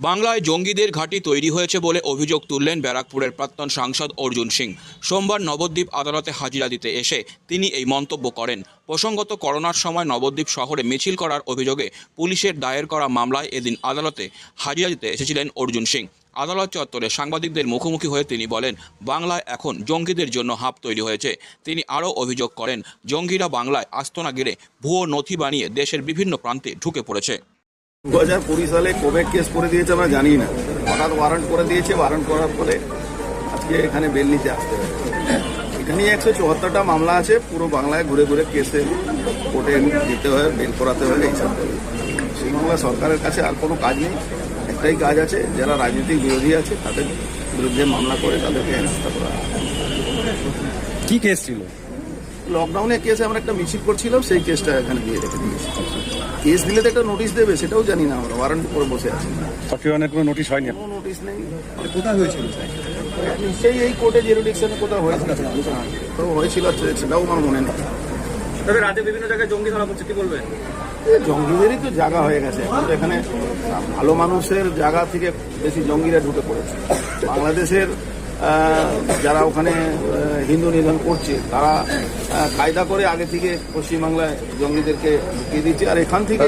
বাংলায় জঙ্গিদের ঘাঁটি তৈরি হয়েছে বলে অভিযোগ তুললেন ব্যারাকপুরের প্রাক্তন সাংসদ অর্জুন সিং। সোমবার নবদ্বীপ আদালতে হাজিরা দিতে এসে তিনি এই মন্তব্য করেন। প্রসঙ্গত, করোনার সময় নবদ্বীপ শহরে মিছিল করার অভিযোগে পুলিশের দায়ের করা মামলায় এদিন আদালতে হাজিরা দিতে এসেছিলেন অর্জুন সিং। আদালত চত্বরে সাংবাদিকদের মুখোমুখি হয়ে তিনি বলেন, বাংলায় এখন জঙ্গিদের জন্য হাব তৈরি হয়েছে। তিনি আরও অভিযোগ করেন, জঙ্গিরা বাংলায় আস্তনা গেড়ে ভুয়ো নথি বানিয়ে দেশের বিভিন্ন প্রান্তে ঢুকে পড়েছে। দু হাজার কুড়ি সালে কোভিড কেস করে দিয়েছে, আমরা জানি না। হঠাৎ ওয়ারেন্ট করে দিয়েছে ওয়ারেন্ট করার পরে আজকে এখানে বেল নিতে আসতে হবে এখানে একশো চুয়াত্তরটা মামলা আছে, পুরো বাংলায় ঘুরে ঘুরে কেসে কোর্টে দিতে হয় বেল করাতে হয় এইসব সেই মামলা সরকারের কাছে আর কোনো কাজ নেই, একটাই কাজ আছে, যারা রাজনৈতিক বিরোধী আছে, তাদের বিরুদ্ধে মামলা করে তাদেরকে হেনস্থা করা। কি কেস ছিল? লকডাউনে কেসে আমরা একটা মিছিল করছিলাম সেই কেসটা এখানে দিয়ে রেখে দিয়েছি। কেস দিলে তো একটা নোটিশ দেবে সেটাও জানি না আমরা ওয়ারেন্ট করে বসে আছি। সক্রিয়নের কোনো নোটিশ হয়নি। কোনো নোটিশ নেই। কোথায় হয়েছিল সেই এই কোর্টে জেরোডিকশনে কোথাও হয়েছিল। তো হয়েছিল সেটাও আমার মনে নেই। তবে রাজ্যে বিভিন্ন জায়গায় জঙ্গি ধরা পড়ছে কি বলবেন? এ জঙ্গিদেরই তো জায়গা হয়ে গেছে। এখন তো এখানে ভালো মানুষের জায়গা থেকে বেশি জঙ্গিরা ঢুকে পড়েছে। বাংলাদেশের যারা ওখানে হিন্দু নিধন করছে তারা কায়দা করে আগে থেকে পশ্চিমবাংলায় জঙ্গিদেরকে ঢুকিয়ে দিচ্ছে। আর এখান থেকে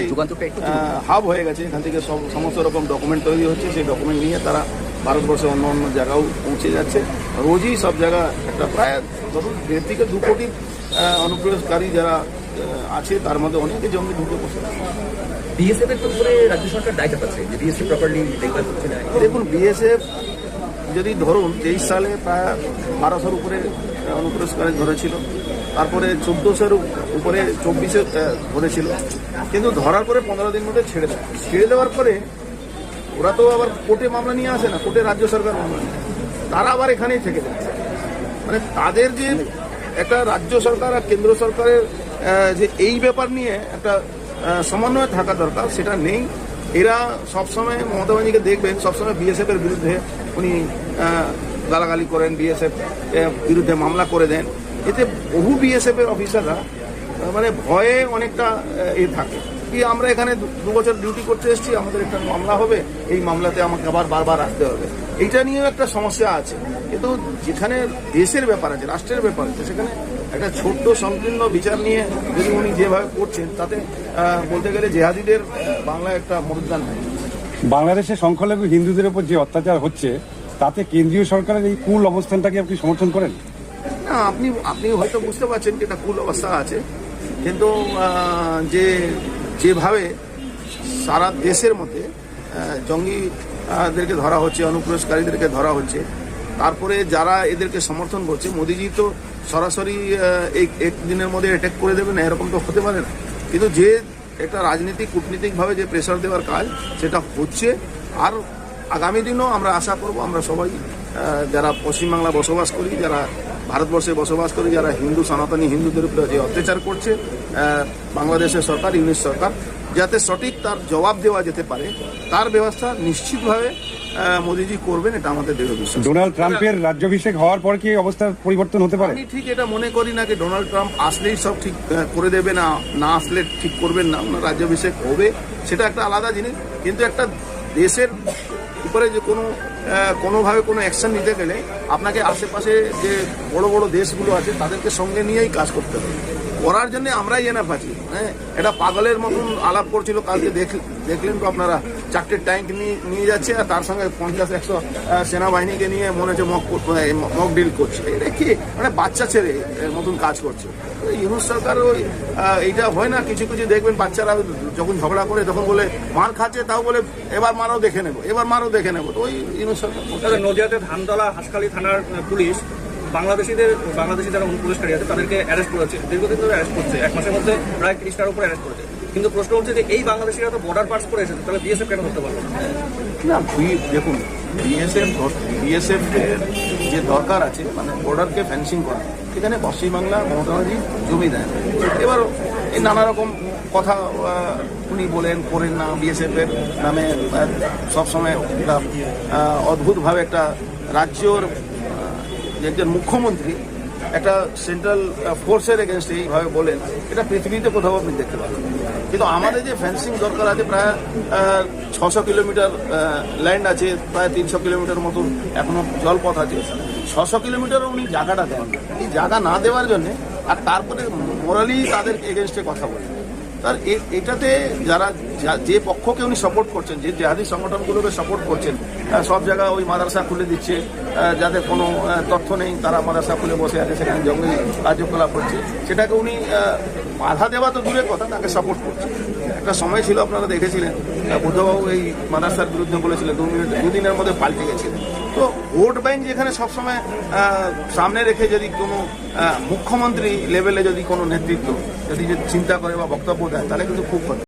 হাব হয়ে গেছে। এখান থেকে সব সমস্ত রকম ডকুমেন্ট তৈরি হচ্ছে। সেই ডকুমেন্ট নিয়ে তারা ভারতবর্ষের অন্য অন্য জায়গাও পৌঁছে যাচ্ছে। রোজই সব জায়গা একটা প্রায় ধরুন দেড় থেকে দু কোটি অনুপ্রবেশকারী যারা আছে তার মধ্যে অনেকে জঙ্গি ঢুকে বসে বিএসএফ এর উপরে রাজ্য সরকার দায়িত্ব পাচ্ছে যে বিএসএফ প্রপারলি দেখভাল করছে না। দেখুন বিএসএফ যদি ধরুন তেইশ সালে প্রায় বারোশোর উপরে অনুপ্রবেশকারী ধরেছিল, তারপরে চোদ্দোশোর উপরে চব্বিশে ধরেছিল, কিন্তু ধরার পরে পনেরো দিন মধ্যে ছেড়ে দেয়। ছেড়ে দেওয়ার পরে ওরা তো আবার কোর্টে মামলা নিয়ে আসে না, কোর্টে রাজ্য সরকার মামলা তারা আবার এখানেই থেকে যায়। মানে তাদের যে একটা রাজ্য সরকার আর কেন্দ্র সরকারের যে এই ব্যাপার নিয়ে একটা সমন্বয় থাকা দরকার, সেটা নেই। এরা সবসময় মমতা ব্যানার্জিকে দেখবেন, সবসময় বিএসএফ এর বিরুদ্ধে উনি গালাগালি করেন বিএসএফ বিরুদ্ধে মামলা করে দেন। এতে বহু বিএসএফ এর অফিসাররা মানে ভয়ে অনেকটা এ থাকে। কি আমরা এখানে দু বছর ডিউটি করতে এসেছি, আমাদের একটা মামলা হবে, এই মামলাতে আমাকে আবার বারবার আসতে হবে। এইটা নিয়েও একটা সমস্যা আছে। কিন্তু যেখানে দেশের ব্যাপার আছে, রাষ্ট্রের ব্যাপার আছে, সেখানে একটা ছোট্ট সংকীর্ণ বিচার নিয়ে যদি উনি যেভাবে করছেন তাতে বলতে গেলে জেহাদিদের বাংলায় একটা মরুদ্যান নেই। বাংলাদেশে সংখ্যালঘু হিন্দুদের উপর যে অত্যাচার হচ্ছে তাতে কেন্দ্রীয় সরকারের এই কুল অবস্থানটাকে আপনি সমর্থন করেন? না আপনি আপনি হয়তো বুঝতে পারছেন যে এটা কুল অবস্থা আছে কিন্তু যে যেভাবে সারা দেশের মধ্যে আহ, জঙ্গিদেরকে ধরা হচ্ছে অনুপ্রবেশকারীদেরকে ধরা হচ্ছে তারপরে যারা এদেরকে সমর্থন করছে মোদিজি তো সরাসরি একদিনের এই এক দিনের মধ্যে অ্যাটাক করে দেবে না, এরকম তো হতে পারে না। কিন্তু যে একটা রাজনীতিক কূটনীতিকভাবে যে প্রেশার দেওয়ার কাজ, সেটা হচ্ছে। আর আগামী দিনও আমরা আশা করব, আমরা সবাই যারা পশ্চিমবাংলা বসবাস করি, যারা ভারতবর্ষে বসবাস করে যারা হিন্দু সনাতনী হিন্দুদের উপরে যে অত্যাচার করছে বাংলাদেশের সরকার ইউনিশ সরকার যাতে সঠিক তার জবাব দেওয়া যেতে পারে তার ব্যবস্থা নিশ্চিতভাবে মোদিজি করবেন এটা আমাদের দৃঢ় বিশ্বাস। ডোনাল্ড ট্রাম্পের রাজ্যাভিষেক হওয়ার পর কি অবস্থার পরিবর্তন হতে পারে? আমি ঠিক এটা মনে করি না যে ডোনাল্ড ট্রাম্প আসলেই সব ঠিক করে দেবে না না আসলে ঠিক করবেন না ওনার রাজ্যাভিষেক হবে সেটা একটা আলাদা জিনিস। কিন্তু একটা দেশের উপরে যে কোনো কোনোভাবে কোনো অ্যাকশন নিতে গেলে আপনাকে আশেপাশে যে বড় বড় দেশগুলো আছে, তাদেরকে সঙ্গে নিয়েই কাজ করতে হবে। করার জন্য আমরাই এনাফ আছি। হ্যাঁ এটা পাগলের মতন আলাপ করছিল, কালকে দেখ- দেখলেন তো আপনারা, চারটে ট্যাঙ্ক নিয়ে যাচ্ছে আর তার সঙ্গে পঞ্চাশ, একশো সেনাবাহিনীকে নিয়ে মনে হচ্ছে মক মক ডিল করছে। এটা কি? মানে বাচ্চা এর মতন কাজ করছে। ইউনুস সরকার ওই এইটা হয় না, কিছু কিছু দেখবেন বাচ্চারা যখন ঝগড়া করে তখন বলে, মার খাচ্ছে, তাও বলে, এবার মারও দেখে নেব, এবার মারও দেখে নেব তো ওই ইউনুস সরকার। নদিয়াতে ধানতলা হাসখালী থানার পুলিশ, বাংলাদেশিদের, বাংলাদেশি যারা অনুপ্রবেশকারী আছে, তাদেরকে অ্যারেস্ট করেছে, দীর্ঘদিন ধরে অ্যারেস্ট করছে, এক মাসের মধ্যে প্রায় তিরিশটার উপরে অ্যারেস্ট করেছে কিন্তু প্রশ্ন হচ্ছে যে এই বাংলাদেশিরা তো বর্ডার পাস করে এসেছে, তাহলে বিএসএফ কেন করতে পারবে না? বি- দেখুন বিএসএফ বিএসএফ যে দরকার আছে মানে বর্ডারকে ফেন্সিং করা এখানে পশ্চিমবাংলা মমতা জমি দেন এবার এই নানা রকম কথা উনি বলেন, করেন না বিএসএফ এর নামে সবসময় একটা অদ্ভুতভাবে একটা রাজ্যর একজন মুখ্যমন্ত্রী একটা সেন্ট্রাল ফোর্সের এগেনস্ট এইভাবে বলেন, এটা পৃথিবীতে কোথাও আপনি দেখতে পাবেন। কিন্তু আমাদের যে ফেন্সিং দরকার আছে, প্রায় ছশো কিলোমিটার ল্যান্ড আছে, প্রায় তিনশো কিলোমিটার মতন এখনও জলপথ আছে। ছশো কিলোমিটারও উনি জায়গাটা দেন। এই জায়গা না দেওয়ার জন্যে আর তারপরে মোরালি তাদের এগেনস্টে কথা বলেন তার এটাতে যারা যা- পক্ষকে উনি সাপোর্ট করছেন, যে জেহাদি সংগঠনগুলোকে সাপোর্ট করছেন সব জায়গায় ওই মাদ্রাসা খুলে দিচ্ছে যাদের কোনো তথ্য নেই, তারা মাদ্রাসা খুলে বসে আছে, সেখানে জঙ্গলি কার্যকলাপ করছে সেটাকে উনি বাধা দেওয়া তো দূরের কথা, তাকে সাপোর্ট করছে। একটা সময় ছিল, আপনারা দেখেছিলেন বুদ্ধবাবু এই মাদ্রাসার বিরুদ্ধে বলেছিলেন, দু মিনিট দুদিনের মধ্যে পাল্টে গেছিলেন। তো ভোট ব্যাংক যেখানে সবসময় সামনে রেখে যদি কোনো মুখ্যমন্ত্রী লেভেলে যদি কোনো নেতৃত্ব যদি চিন্তা করে বা বক্তব্য দেয়, তাহলে কিন্তু খুব